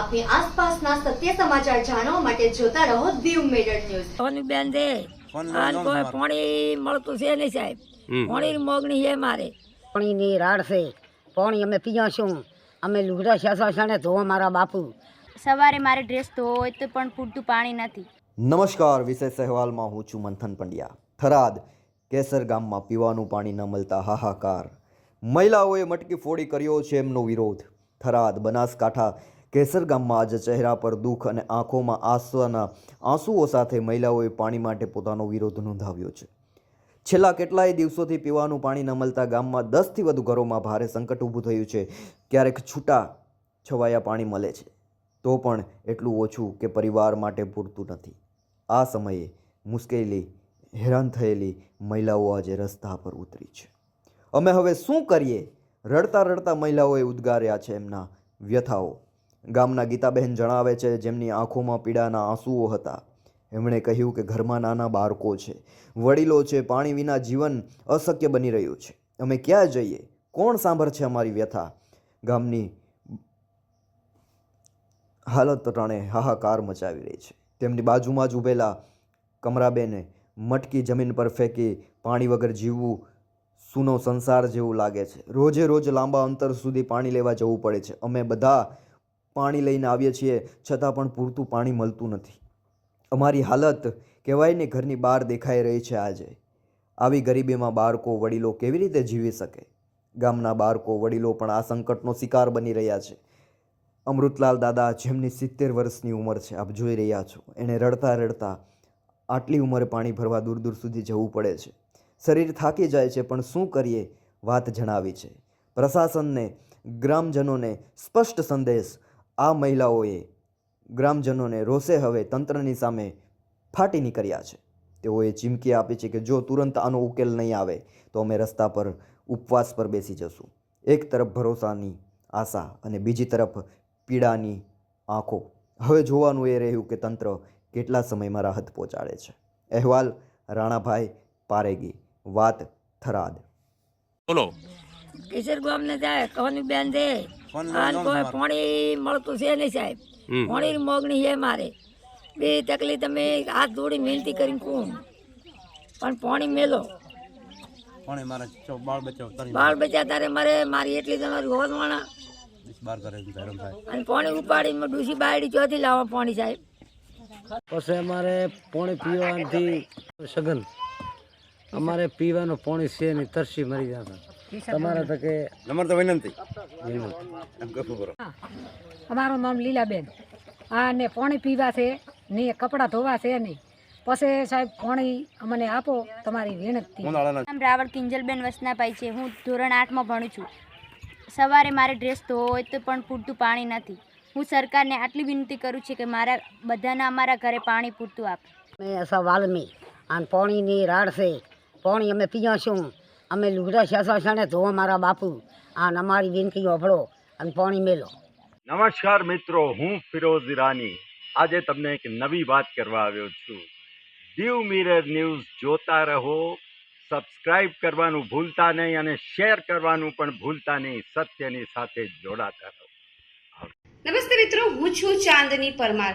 આપની આસપાસના સત્ય સમાચાર જાણવા માટે જોતા રહો દીવ મેડર ન્યૂઝ. સોની બેન દે કોઈ પાણી મળતું છે નહીં સાહેબ. પાણી મોગણી છે મારે. પાણીની રાડ છે. પાણી અમે પીયાશું અમે લુગડા શાસા શાણે ધોવા મારા બાપુ. સવારે મારે ડ્રેસ ધોવો હોય તો પણ પૂરતું પાણી નથી. નમસ્કાર વિશેષ અહેવાલમાં હું છું મંથન પંડ્યા. થરાદ કેસર ગામમાં પીવાનું પાણી ન મળતા હાહાકાર. મહિલાઓએ મટકી ફોડી કર્યો છે એમનો વિરોધ. થરાદ બનાસકાંઠા કેસર ગામમાં આજે ચહેરા પર દુઃખ અને આંખોમાં આંસુના આંસુઓ સાથે મહિલાઓએ પાણી માટે પોતાનો વિરોધ નોંધાવ્યો છે. છેલ્લા કેટલાય દિવસોથી પીવાનું પાણી ન મળતા ગામમાં દસથી વધુ ઘરોમાં ભારે સંકટ ઊભું થયું છે. ક્યારેક છૂટા છવાયા પાણી મળે છે. તો પણ એટલું ઓછું કે પરિવાર માટે પૂરતું નથી. આ સમયે મુશ્કેલી, હેરાન થયેલી મહિલાઓ આજે રસ્તા પર ઉતરી છે. અમે હવે શું કરીએ? રડતા રડતા મહિલાઓએ ઉદ્ગાર્યા છે એમના વ્યથાઓ. ગામના ગીતાબહેન જણાવે છે, જેમની આંખોમાં પીડાના આંસુઓ હતા. એમણે કહ્યું કે ઘરમાં નાના બાળકો છે. વડીલો છે, પાણી વિના જીવન અશક્ય બની રહ્યું છે. અમે ક્યાં જઈએ? કોણ સાંભળશે અમારી વ્યથા? ગામની હાલત ટાણે હાહાકાર મચાવી રહી છે. તેમની બાજુમાં જ ઊભેલા કમરાબેને મટકી જમીન પર ફેંકી પાણી વગર જીવવું સૂનો સંસાર જેવું લાગે છે. રોજે રોજ લાંબા અંતર સુધી પાણી લેવા જવું પડે છે. અમે બધા પાણી લઈને આવીએ છીએ, છતાં પણ પૂરતું પાણી મળતું નથી. અમારી હાલત કહેવાય ને ઘરની બહાર દેખાઈ રહી છે આજે. આવી ગરીબીમાં બાળકો, વડીલો કેવી રીતે જીવી શકે? ગામના બાળકો, વડીલો પણ આ સંકટનો શિકાર બની રહ્યા છે. અમૃતલાલ દાદા જેમની સિત્તેર વર્ષની ઉંમર છે, આપ જોઈ રહ્યા છો. એણે રડતા રડતા આટલી ઉંમરે પાણી ભરવા દૂર દૂર સુધી જવું પડે છે. શરીર થાકી જાય છે, પણ શું કરીએ? વાત જણાવી છે. પ્રશાસનને, ગ્રામજનોને સ્પષ્ટ સંદેશ આ મહિલાઓએ ગ્રામજનોને રોષે હવે તંત્રની સામે ફાટી નીકળ્યા છે. તેઓએ ચીમકી આપી છે કે જો તુરંત આનો ઉકેલ નહીં આવે તો અમે રસ્તા પર ઉપવાસ પર બેસી જશું. એક તરફ ભરોસાની આશા અને બીજી તરફ પીડાની આંખો. હવે જોવાનું એ રહ્યું કે તંત્ર કેટલા સમયમાં રાહત પહોંચાડે છે. અહેવાલ રાણાભાઈ પારેગી. વાત થરાદ. બોલો. કિશોર ગામને જાય કહોની બેન દે. આન કોઈ પાણી મળતું છે નહીં સાહેબ. પાણી મોગણી છે મારે. બે તકલીફ તમે હાથ જોડી મહેનતી કરીને કોણ પણ પાણી મેલો. પાણી મારા ચો બાળ બચાવ તરી બચ્યા તારે મારે મારી એટલી તમારી હેરાન થાય અને પાણી ઉપાડી ડૂસી બાયડી ચોથી લાવવા પાણી સાહેબ. પછી અમારે પાણી પીવાથી સઘન. અમારે પીવાનું પાણી છે નહીં તરસી મરી જતા. તમારા તકે નંબર તો વિનંતી. એમ કશું કરો અમારું નામ લીલાબેન. હા ને પાણી પીવા છે ને કપડાં ધોવા છે નહીં પછી સાહેબ પાણી અમને આપો તમારી વિનંતી. નામ રાવળ કિંજલબેન વસનાભાઈ છે. હું ધોરણ આઠમાં ભણું છું. સવારે મારે ડ્રેસ ધોવો હોય તો પણ પૂરતું પાણી નથી. હું સરકારને આટલી વિનંતી કરું છું કે મારા બધાના અમારા ઘરે પાણી પૂરતું આપે. અમે અસા વાલમી અને પાણીની રાડ છે. પાણી અમે પીયાશું. અમે લુગડા શાસા શાણે ધોવા મારા બાપુ. આ અમારી વિનંતી ઓભળો અને પાણી મેલો. નમસ્કાર મિત્રો હું ફિરોઝ ઈરાની આજે તમને એક નવી વાત કરવા આવ્યો છું. દીવ મિરર ન્યૂઝ જોતા રહો સબસ્ક્રાઇબ કરવાનું ભૂલતા નહીં અને શેર કરવાનું પણ ભૂલતા નહીં સત્યની સાથે જોડાતા રહો. નમસ્તે મિત્રો હું છું ચાંદની પરમાર.